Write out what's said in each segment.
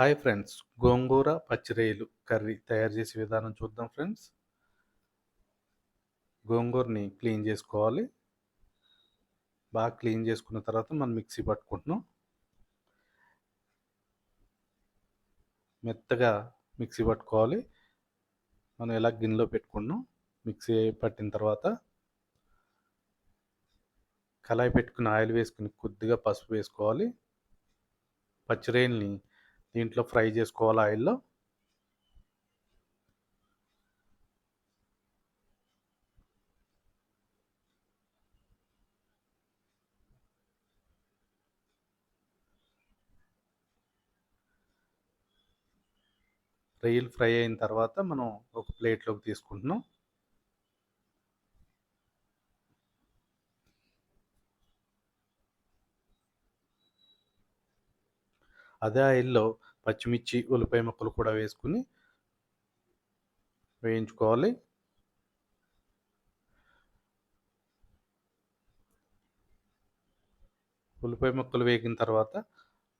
Hi friends. గోంగూర పచ్చిరొయ్యలు curry తయారు చేసే విధానం చూద్దాం ఫ్రెండ్స్. గోంగూరని క్లీన్ చేసుకోవాలి. బాగా క్లీన్ చేసుకున్న తర్వాత మనం మిక్సీ పట్టుకుంటున్నాం. మెత్తగా మిక్సీ పట్టుకోవాలి. మనం ఎలా గిన్నెలో పెట్టుకున్నాం మిక్సీ పట్టిన తర్వాత. కళాయి పెట్టుకుని ఆయిల్ వేసుకుని కొద్దిగా పసుపు వేసుకోవాలి. పచ్చిరొయ్యల్ని దీంట్లో ఫ్రై చేసుకోవాలి ఆయిల్లో? రొయ్యలు ఫ్రై అయిన తర్వాత మనం ఒక ప్లేట్లోకి తీసుకుంటున్నాం. అదే ఆయిల్లో పచ్చిమిర్చి ఉల్లిపాయ ముక్కలు కూడా వేసుకుని వేయించుకోవాలి. ఉల్లిపాయ ముక్కలు వేగిన తర్వాత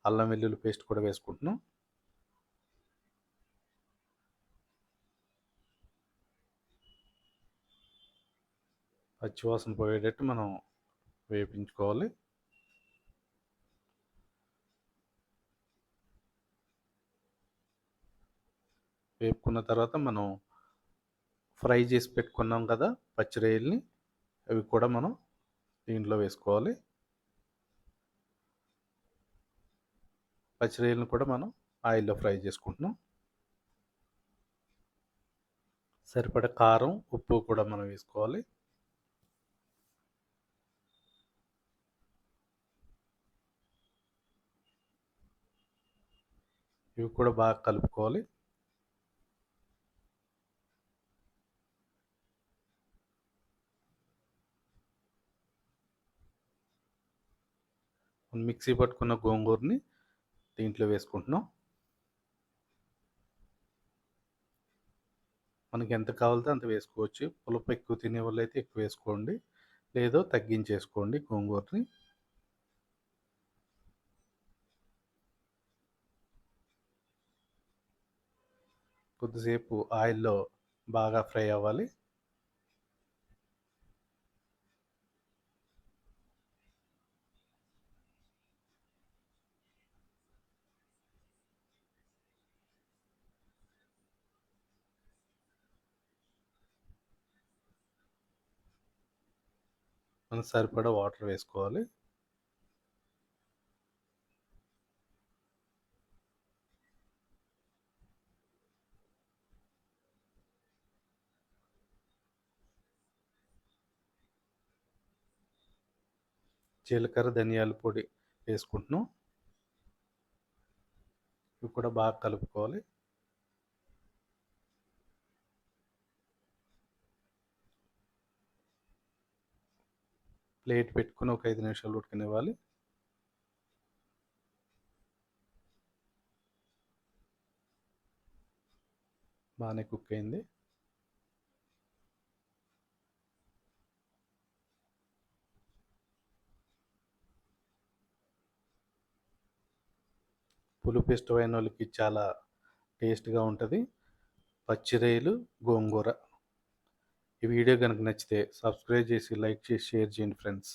అల్లం వెల్లుల్లి పేస్ట్ కూడా వేసుకుంటున్నాం. పచ్చివాసన పోయేటట్టు మనం వేపించుకోవాలి. వేపుకున్న తర్వాత మనం ఫ్రై చేసి పెట్టుకున్నాం కదా పచ్చిరొయ్యల్ని అవి కూడా మనం దీంట్లో వేసుకోవాలి. పచ్చిరొయ్యలను కూడా మనం ఆయిల్లో ఫ్రై చేసుకుంటున్నాం. సరిపడ కారం ఉప్పు కూడా మనం వేసుకోవాలి. ఇవి కూడా బాగా కలుపుకోవాలి. మిక్సీ పట్టుకున్న గోంగూరని దీంట్లో వేసుకుంటున్నాం. మనకి ఎంత కావాలితే అంత వేసుకోవచ్చు. పులుపు ఎక్కువ తినే వాళ్ళు అయితే ఎక్కువ వేసుకోండి. లేదో తగ్గించేసుకోండి గోంగూరని. కొద్దిసేపు ఆయిల్లో బాగా ఫ్రై అవ్వాలి. మనం సరిపడా వాటర్ వేసుకోవాలి. జీలకర్ర ధనియాల పొడి వేసుకుంటున్నాం. ఇవి కూడా బాగా కలుపుకోవాలి. ప్లేట్ పెట్టుకుని ఒక ఐదు నిమిషాలు ఉడకనివ్వాలి. బాగానే కుక్ అయింది. పులుపు ఇష్టమైన వాళ్ళకి చాలా టేస్ట్గా ఉంటుంది. పచ్చిరేలు గోంగూర. ఈ వీడియో కనుక నచ్చితే సబ్స్క్రైబ్ చేసి లైక్ చేసి షేర్ చేయండి ఫ్రెండ్స్.